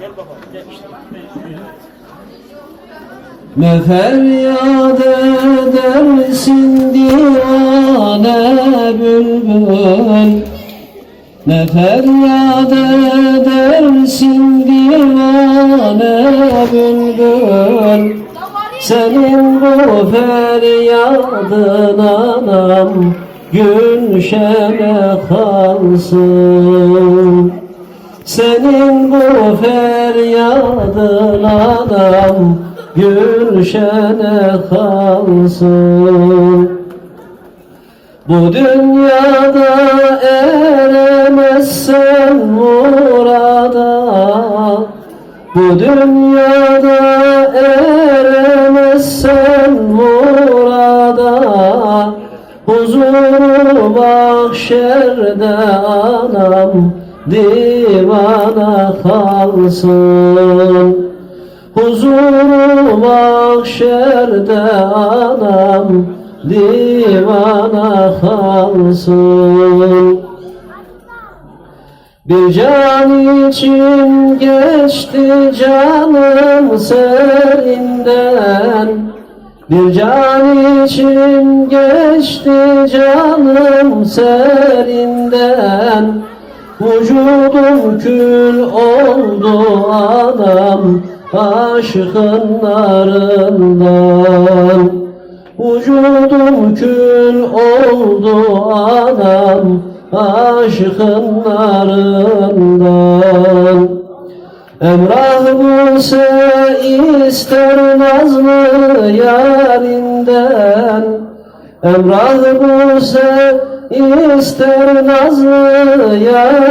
Gel baba. Gel işte. Ne feryat edersin divane bülbül Ne feryat edersin divane bülbül Senin bu feryadın anam Gülşene kalsın senin bu feryadın adam Gülşene kalsın. Bu dünyada eremezsen murada Bu dünyada eremezsen murada Huzuru mahşerde anam divana kalsın. Huzuru mahşerde anam divana kalsın. Bir can için geçti canım serinden Bir can için geçti canım serinden Vücudum kül oldu adam aşkın narından Vücudum kül oldu anam aşkın narından Emrah Buse ister nazlı yarinden. Emrah Buse ister nazlı yarinden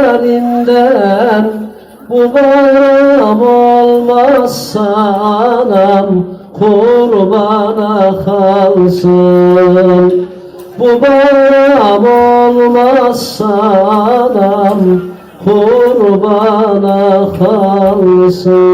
Bu bayram olmazsa anam kurbana kalsın Bu bayram olmazsa anam kurbana kalsın